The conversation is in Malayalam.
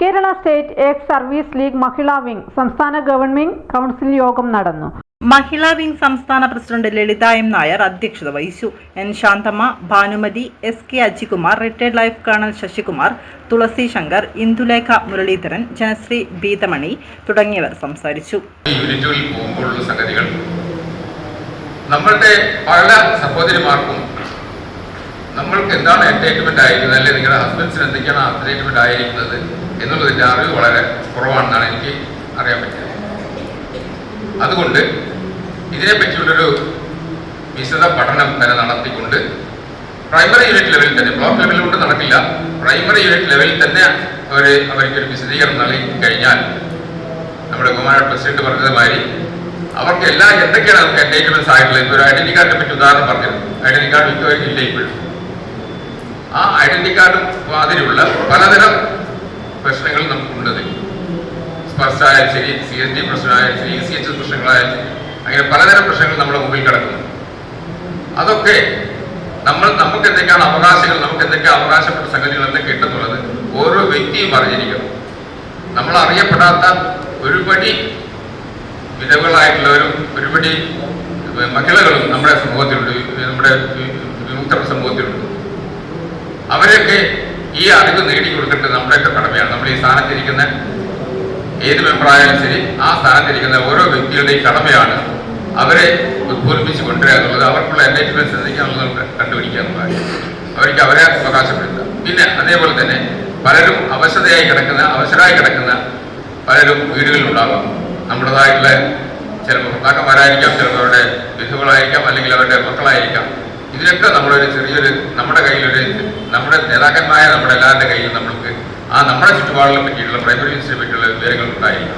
Kerala state ex service league മഹിളാ വിംഗ് സംസ്ഥാന ഗവൺമെന്റ് കൗൺസിൽ യോഗം നടന്നു. മഹിളാ വിംഗ് സംസ്ഥാന പ്രസിഡന്റ് ലളിത എം നായർ അധ്യക്ഷത വഹിച്ചു. N Shanthamma Bhanumathi S K Ajikumar retired life colonel Sasikumar Thulasi Shankar Indulekha Muraleedharan Janasree Bheethamani തുടങ്ങിയവർ സംസാരിച്ചു. യൂണിറ്റുകളിൽ പോകുമ്പോഴുള്ള സംഗതികൾ നമ്മളുടെ പല സഹോദരിമാർക്കും നമ്മൾക്ക് എന്താണ് എന്റേറ്റ്മെന്റ് ആയിരിക്കുന്നത്? അല്ലെങ്കിൽ നിങ്ങളുടെ ഹസ്ബൻഡ്സിന് എന്തൊക്കെയാണ് എന്റേറ്റ്മെന്റ് ആയിരിക്കുന്നത്? എന്നുള്ളതിന്റെ അറിവ് വളരെ കുറവാണെന്നാണ് എനിക്ക് അറിയാൻ പറ്റുന്നത്. അതുകൊണ്ട് ഇതിനെപ്പറ്റിയുള്ളൊരു വിശദ പഠനം തന്നെ നടത്തിക്കൊണ്ട് പ്രൈമറി യൂണിറ്റ് ലെവലിൽ തന്നെ ബ്ലോക്ക് ലെവലിൽ കൊണ്ട് നടക്കില്ല. പ്രൈമറി യൂണിറ്റ് ലെവലിൽ തന്നെ അവർ അവർക്കൊരു വിശദീകരണം നൽകി കഴിഞ്ഞാൽ നമ്മുടെ കുമാര പ്രസിഡന്റ് പറഞ്ഞതുമാതിരി അവർക്ക് എല്ലാ എന്തൊക്കെയാണ് നമുക്ക് എൻഗേജ്മെന്റ്സ് ആയിട്ടുള്ളത്? ഇപ്പോൾ ഒരു ഐഡന്റി കാർഡിനെ പറ്റി ഉദാഹരണം പറഞ്ഞിരുന്നു. ഐഡന്റി കാർഡ് മിക്കവരും ഇല്ല ഇപ്പോഴും. ആ ഐഡന്റി കാർഡും മാതിരിയുള്ള പലതരം പ്രശ്നങ്ങൾ നമുക്കുണ്ട്. സ്പർശായാലും ശരി സി എസ് ഡി പ്രശ്നമായാലും ശരി ഇ സി എച്ച് പ്രശ്നങ്ങളായാലും ശരി അങ്ങനെ പലതരം പ്രശ്നങ്ങൾ നമ്മുടെ മുമ്പിൽ കിടക്കുന്നു. അതൊക്കെ നമ്മൾ നമുക്ക് എന്തൊക്കെയാണ് അവകാശങ്ങൾ നമുക്ക് എന്തൊക്കെ അവകാശപ്പെട്ട സംഗതികൾ എന്തൊക്കെ കിട്ടുന്നുള്ളത് ഓരോ വ്യക്തിയും അറിഞ്ഞിരിക്കണം. നമ്മൾ അറിയപ്പെടാത്ത ഒരുപടി വിധവകളായിട്ടുള്ളവരും ഒരുപടി മഹിളകളും നമ്മുടെ സമൂഹത്തിലുണ്ട് നമ്മുടെ വിമുക്ത സമൂഹത്തിലുണ്ട്. അവരൊക്കെ ഈ അറിവ് നേടിക്കൊടുക്കേണ്ടത് നമ്മുടെയൊക്കെ കടമയാണ്. നമ്മൾ ഈ സ്ഥാനത്തിരിക്കുന്ന ഏത് മെമ്പറായാലും ശരി ആ സ്ഥാനത്തിരിക്കുന്ന ഓരോ വ്യക്തികളുടെയും കടമയാണ് അവരെ ഉദ്ബോധിപ്പിച്ച് കൊണ്ടുവരിക എന്നുള്ളത്. അവർക്കുള്ള എൻഗേജ്മെന്റ്സ് എന്തൊക്കെയാണെന്ന് കണ്ടുപിടിക്കുക എന്നുള്ളതാണ്. അവർക്ക് അവരെ അവകാശപ്പെടുത്തുക. പിന്നെ അതേപോലെ തന്നെ പലരും അവശതയായി കിടക്കുന്ന അവശരായി കിടക്കുന്ന പലരും വീടുകളിലുണ്ടാകാം നമ്മുടേതായിട്ടുള്ള ചിലപ്പോൾ ഭർത്താക്കന്മാരായിരിക്കാം ചിലപ്പോൾ അവരുടെ വിധുക്കളായിരിക്കാം അല്ലെങ്കിൽ അവരുടെ മക്കളായിരിക്കാം. ഇതിനൊക്കെ നമ്മളൊരു ചെറിയൊരു നമ്മുടെ നമ്മുടെ നേതാക്കന്മാരായ നമ്മുടെ എല്ലാവരുടെ കയ്യിൽ നമ്മൾക്ക് ആ നമ്മുടെ ചുറ്റുപാടുകളെ പറ്റിയിട്ടുള്ള പ്രൈമറി ഇൻസ്റ്റിറ്റ്യൂട്ടിലുള്ള വിവരങ്ങൾ ഉണ്ടായിരിക്കണം.